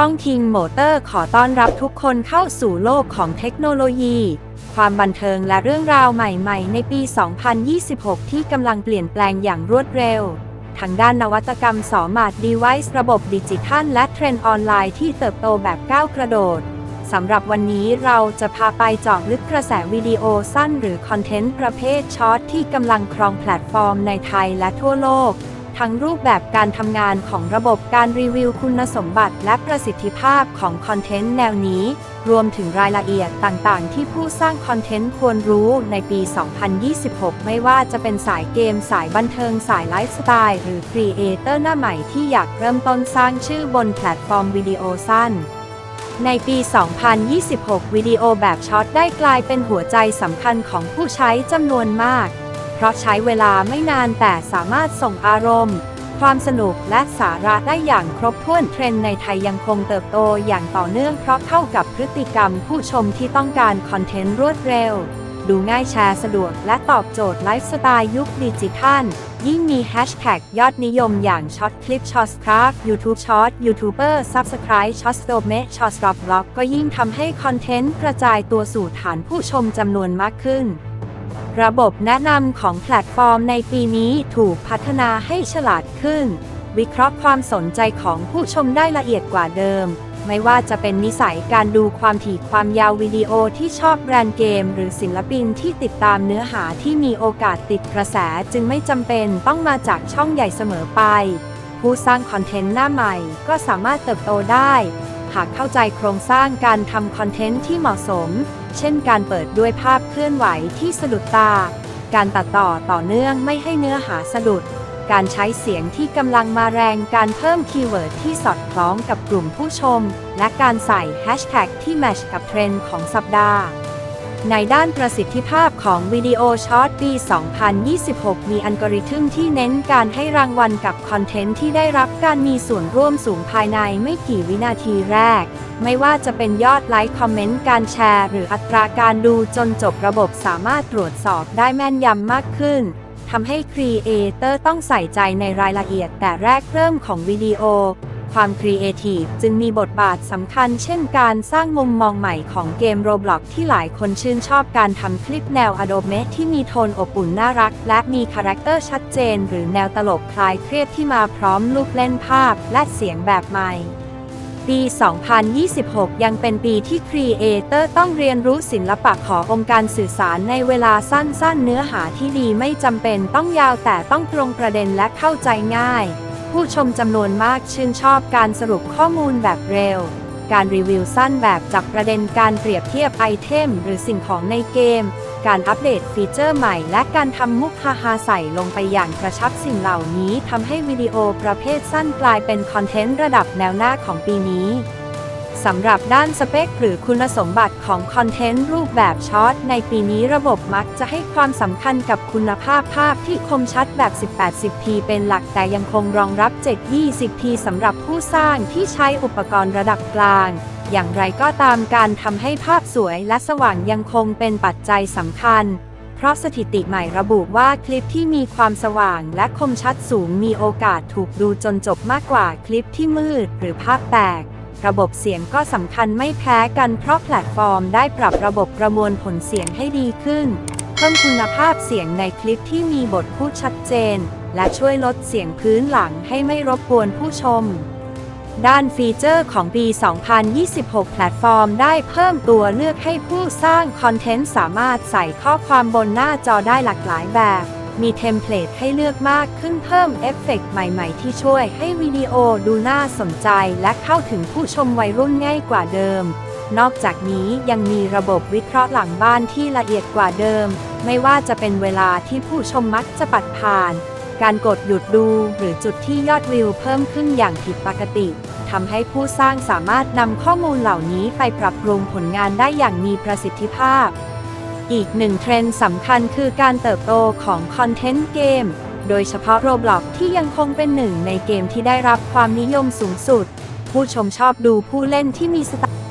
ช่อง King Motor ขอต้อนรับทุกคนเข้าสู่โลกของเทคโนโลยี ความบันเทิงและเรื่องราวใหม่ๆ ในปี 2026 ที่กำลังเปลี่ยนแปลงอย่างรวดเร็ว ทางด้านนวัตกรรมสอมาร์ทดีไวซ์ระบบดิจิทัล และเทรนด์ออนไลน์ที่เติบโตแบบก้าวกระโดดสำหรับวันนี้เราจะพาไปเจาะลึกกระแสวิดีโอสั้นหรือคอนเทนต์ประเภทช็อตที่กำลังครองแพลตฟอร์มในไทยและทั่วโลก ทั้งรูปแบบการทำงานของระบบการรีวิวคุณสมบัติและประสิทธิภาพของคอนเทนต์แนวนี้ รวมถึงรายละเอียดต่างๆ ที่ผู้สร้างคอนเทนต์ควรรู้ในปี 2026 ไม่ว่าจะเป็นสายเกมสายบันเทิงสายไลฟ์สไตล์หรือครีเอเตอร์หน้าใหม่ที่อยากเริ่มต้นสร้างชื่อบนแพลตฟอร์มวิดีโอสั้นในปี 2026 วิดีโอแบบช็อตได้กลายเป็นหัวใจสำคัญของผู้ใช้จำนวนมาก เพราะใช้เวลาไม่นานแต่สามารถส่งอารมณ์ ความสนุกและสาระได้อย่างครบถ้วนเทรนด์ในไทยยังคงเติบโตอย่างต่อเนื่องเพราะเข้ากับพฤติกรรมผู้ชมที่ต้องการคอนเทนต์รวดเร็ว ดูง่ายแชร์สะดวกและตอบโจทย์ไลฟ์สไตล์ยุคดิจิทัลยิ่งมีแฮชแท็กยอดนิยมอย่างช็อตคลิปช็อตครับ YouTube ช็อตยูทูบเบอร์ซับสไคร b e ช็อตโดเมช็อตบล็อกก็ยิ่งทำให้คอนเทนต์กระจายตัวสู่ฐานผู้ชมจำนวนมากขึ้น ระบบแนะนำของแพลตฟอร์มในปีนี้ถูกพัฒนาให้ฉลาดขึ้น วิเคราะห์ความสนใจของผู้ชมได้ละเอียดกว่าเดิม ไม่ว่าจะเป็นนิสัยการดูความถี่ความยาววิดีโอที่ชอบแบรนด์เกม หรือศิลปินที่ติดตามเนื้อหาที่มีโอกาสติดกระแสจึงไม่จำเป็นต้องมาจากช่องใหญ่เสมอไป ผู้สร้างคอนเทนต์หน้าใหม่ก็สามารถเติบโตได้ หากเข้าใจโครงสร้างการทำคอนเทนต์ที่เหมาะสม เช่นการเปิดด้วยภาพเคลื่อนไหวที่สะดุดตา การตัดต่อต่อเนื่องไม่ให้เนื้อหาสะดุด การใช้เสียงที่กำลังมาแรงการเพิ่มคีย์เวิร์ดที่สอดคล้องกับกลุ่มผู้ชม และการใส่แฮชแท็กที่แมชกับเทรนด์ของสัปดาห์ ในด้านประสิทธิภาพของวิดีโอช็อตปี 2026 มีอัลกอริทึมที่เน้นการให้รางวัลกับคอนเทนต์ที่ได้รับการมีส่วนร่วมสูงภายในไม่กี่วินาทีแรก ไม่ว่าจะเป็นยอดไลค์ คอมเมนต์ การแชร์ หรืออัตราการดูจนจบระบบสามารถตรวจสอบได้แม่นยำมากขึ้นทำให้ครีเอเตอร์ต้องใส่ใจในรายละเอียดแต่แรกเริ่มของวิดีโอ ความครีเอทีฟจึงมีบทบาทสำคัญเช่นการสร้างมุมมองใหม่ของเกม Roblox ที่หลายคนชื่นชอบการทำคลิปแนว Adobe ที่มีโทนอบอุ่นน่ารัก และมีคาแรคเตอร์ชัดเจน หรือแนวตลกคลายเครียดที่มาพร้อมลูกเล่นภาพและเสียงแบบใหม่ปี 2026 ยังเป็นปีที่ครีเอเตอร์ต้องเรียนรู้ศิลปะขององค์การสื่อสารในเวลาสั้นๆ เนื้อหาที่ดีไม่จำเป็นต้องยาวแต่ต้องตรงประเด็นและเข้าใจง่าย ผู้ชมจำนวนมากชื่นชอบการสรุปข้อมูลแบบเร็ว การรีวิวสั้นแบบจับประเด็นการเปรียบเทียบไอเทม หรือสิ่งของในเกม การอัปเดตฟีเจอร์ใหม่ และการทำมุกฮาฮาใส่ลงไปอย่างกระชับสิ่งเหล่านี้ทำให้วิดีโอประเภทสั้นกลายเป็นคอนเทนต์ระดับแนวหน้าของปีนี้ สำหรับด้านสเปคหรือคุณสมบัติของคอนเทนต์รูปแบบช็อตในปีนี้ระบบมักจะให้ความสำคัญกับคุณภาพภาพที่คมชัดแบบ 1080p เป็นหลักแต่ยังคงรองรับ 720p สำหรับผู้สร้างที่ใช้อุปกรณ์ระดับกลาง อย่างไรก็ตามการทำให้ภาพสวยและสว่างยังคงเป็นปัจจัยสำคัญเพราะสถิติใหม่ระบุว่าคลิปที่มีความสว่างและคมชัดสูงมีโอกาสถูกดูจนจบมากกว่าคลิปที่มืดหรือภาพแตก ระบบเสียงก็สำคัญไม่แพ้กันเพราะแพลตฟอร์มได้ปรับระบบประมวลผลเสียงให้ดีขึ้น เพิ่มคุณภาพเสียงในคลิปที่มีบทพูดชัดเจน และช่วยลดเสียงพื้นหลังให้ไม่รบกวนผู้ชม ด้านฟีเจอร์ของปี 2026 แพลตฟอร์มได้เพิ่มตัวเลือกให้ผู้สร้างคอนเทนต์สามารถใส่ข้อความบนหน้าจอได้หลากหลายแบบ มีเทมเพลตให้เลือกมากขึ้นเพิ่มเอฟเฟกต์ใหม่ๆ ที่ช่วยให้วิดีโอดูน่าสนใจและเข้าถึงผู้ชมวัยรุ่นง่ายกว่าเดิม นอกจากนี้ยังมีระบบวิเคราะห์หลังบ้านที่ละเอียดกว่าเดิม ไม่ว่าจะเป็นเวลาที่ผู้ชมมักจะปัดผ่าน การกดหยุดดูหรือจุดที่ยอดวิวเพิ่มขึ้นอย่างผิดปกติทำให้ผู้สร้างสามารถนำข้อมูลเหล่านี้ไปปรับปรุงผลงานได้อย่างมีประสิทธิภาพ อีกหนึ่งเทรนด์สำคัญคือการเติบโตของคอนเทนต์เกม โดยเฉพาะ Roblox ที่ยังคงเป็นหนึ่งในเกมที่ได้รับความนิยมสูงสุด ผู้ชมชอบดูผู้เล่นที่มีสไตล์